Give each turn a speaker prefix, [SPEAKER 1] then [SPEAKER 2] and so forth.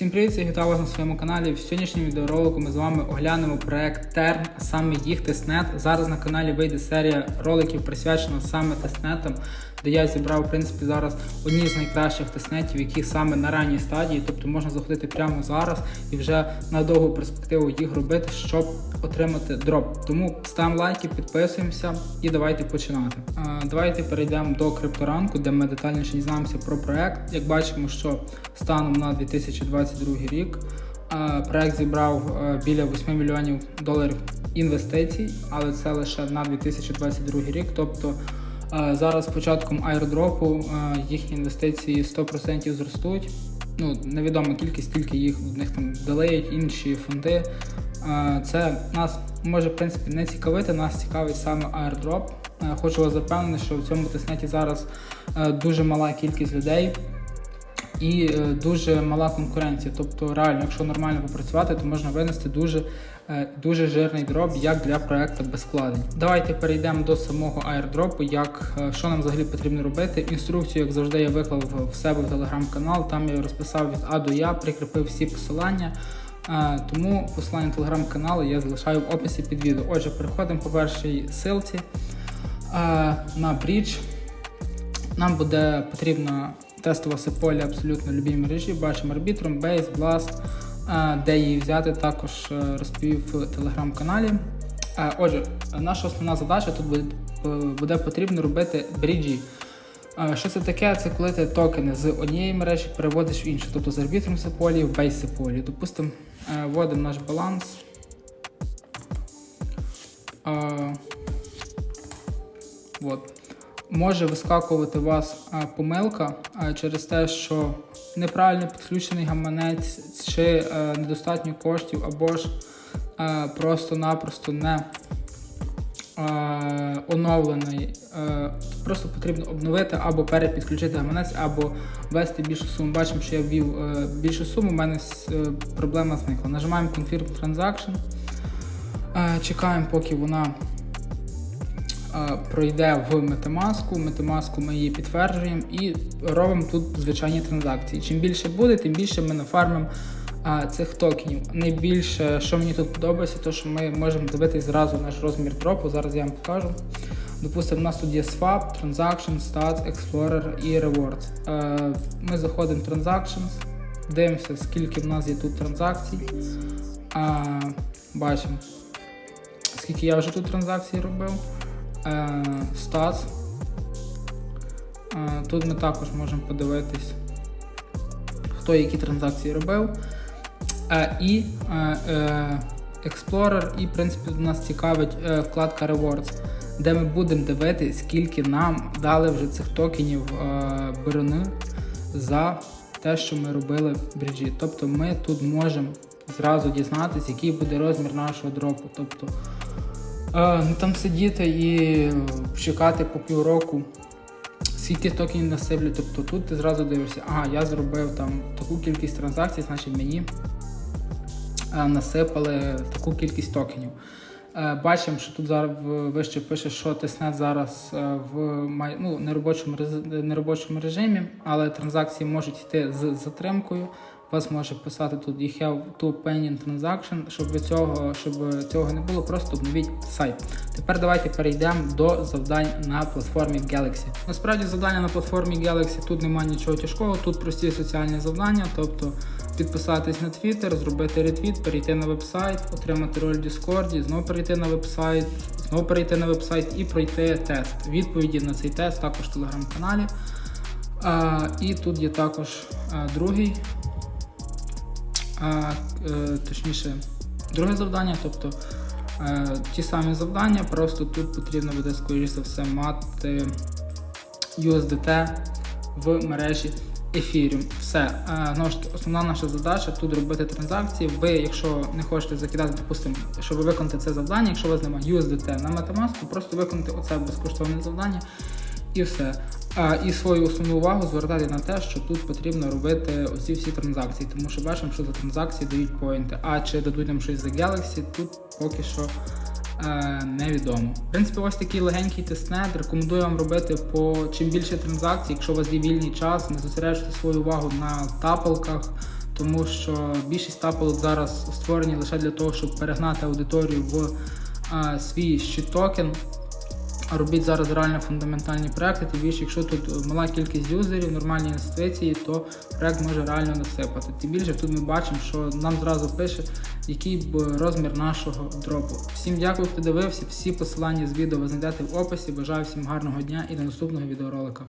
[SPEAKER 1] Всім привіт, я вітаю вас на своєму каналі. В сьогоднішньому відеоролику ми з вами оглянемо проект Term, а саме їх тестнет. Зараз на каналі вийде серія роликів присвячена саме тестнетам, де я зібрав в принципі зараз одні з найкращих тестнетів, які саме на ранній стадії, тобто можна заходити прямо зараз і вже на довгу перспективу їх робити, щоб отримати дроп. Тому ставимо лайки, підписуємося і давайте починати. Давайте перейдемо до крипторанку, де ми детальніше дізнаємося про проект. Як бачимо, що станом на 2022 рік е, проект зібрав е, біля 8 мільйонів доларів інвестицій, але це лише на 2022 рік. Тобто е, зараз з початком айрдропу е, їхні інвестиції 100% зростуть. Ну, невідома кількість, скільки їх в них там долеють інші фонди. Е, Це нас може в принципі не цікавити, нас цікавить саме. Е, Хочу вас запевнити, що в цьому тиснеті зараз е, дуже мала кількість людей і е, дуже мала конкуренція. Тобто, реально, якщо нормально попрацювати, то можна винести дуже, е, дуже жирний дроп, як для проекту без вкладень. Давайте перейдемо до самого airdropу, як е, що нам взагалі потрібно робити. Інструкцію, як завжди, я виклав в себе в телеграм-канал. Там я розписав від А до Я, прикріпив всі посилання. Тому посилання телеграм-каналу я залишаю в описі під відео. Отже, переходимо по першій ссылці е, на брідж. Нам буде потрібна тестова сеполя абсолютно любій мережі. Бачимо Base, Blast, е, де її взяти, також е, розповів в телеграм-каналі. Е, Отже, наша основна задача тут буде, е, потрібно робити бріджі. Що це таке? Це коли ти токени з однієї мережі переводиш в іншу, тобто з Arbitrum сеполі в Base сеполі. Допустимо, вводимо наш баланс. Е, От. Може вискакувати у вас помилка через те, що неправильно підключений гаманець чи е, недостатньо коштів, або ж е, просто-напросто не е, оновлений. Е, просто потрібно обновити або перепідключити гаманець, або ввести більшу суму. Бачимо, що я ввів е, більшу суму, у мене е, проблема зникла. Нажимаємо Confirm Transaction, е, чекаємо, поки вона е, пройде в Metamask. Metamask ми її підтверджуємо і робимо тут звичайні транзакції. Чим більше буде, тим більше ми нафармимо е, цих токенів. Найбільше, що мені тут подобається, то що ми можемо дивитись зразу наш розмір дропу. Зараз я вам покажу. Допустимо, у нас тут є Swap, Transaction, Stats, Explorer і Rewards. Е, Ми заходимо в Transactions, дивимося, скільки в нас є тут транзакцій. Е, Бачимо, скільки я вже тут транзакцій робив. Е, Stats. Е, Тут ми також можемо подивитись, хто які транзакції робив. Е, І Explorer, і в принципі нас цікавить вкладка Rewards, де ми будемо дивитися, скільки нам дали вже цих токенів брони за те, що ми робили в бріджі. Тобто ми тут можемо зразу дізнатися, який буде розмір нашого дропу. Тобто е, не там сидіти і чекати по півроку. Скільки токенів насиплю, тобто тут ти зразу дивишся, ага, я зробив там таку кількість транзакцій, значить мені е, насипали таку кількість токенів. Е, Бачимо, що тут зараз вище пише, що тиснет зараз в ну, неробочому, неробочому режимі, але транзакції можуть йти з затримкою. Вас може писати тут you have to pending transaction, щоб цього, щоб цього не було, просто обновіть сайт. Тепер давайте перейдемо до завдань на платформі Galaxy. Насправді завдання на платформі Galaxy тут немає нічого тяжкого, тут прості соціальні завдання, тобто підписатись на Twitter, зробити ретвіт, перейти на вебсайт, отримати роль в Discord, знову перейти на вебсайт, знову перейти на вебсайт і пройти тест. Відповіді на цей тест також в телеграм-каналі. І тут є також другий, е, точніше, друге завдання, тобто е, ті самі завдання, просто тут потрібно буде, скоріше за все, мати USDT в мережі Ethereum. Все. Е, таки, основна наша задача тут робити транзакції. Ви, якщо не хочете закидати, допустимо, щоб виконати це завдання, якщо у вас немає USDT на Metamask, то просто виконати оце безкоштовне завдання і все. А, і свою основну увагу звертати на те, що тут потрібно робити оці всі транзакції, тому що бачимо, що за транзакції дають поінти. А чи дадуть нам щось за Galaxy, тут поки що е, невідомо. В принципі, ось такий легенький тестнет. Рекомендую вам робити по чим більше транзакцій, якщо у вас є вільний час, не зосереджуйте свою увагу на тапалках, тому що більшість тапалок зараз створені лише для того, щоб перегнати аудиторію в а, свій щит-токен. А Робіть зараз реально фундаментальні проекти. Тим більше, якщо тут мала кількість юзерів, нормальні інвестиції, то проект може реально насипати. Тим більше тут ми бачимо, що нам зразу пише, який б розмір нашого дропу. Всім дякую, хто дивився. Всі посилання з відео ви знайдете в описі. Бажаю всім гарного дня і до наступного відеоролика.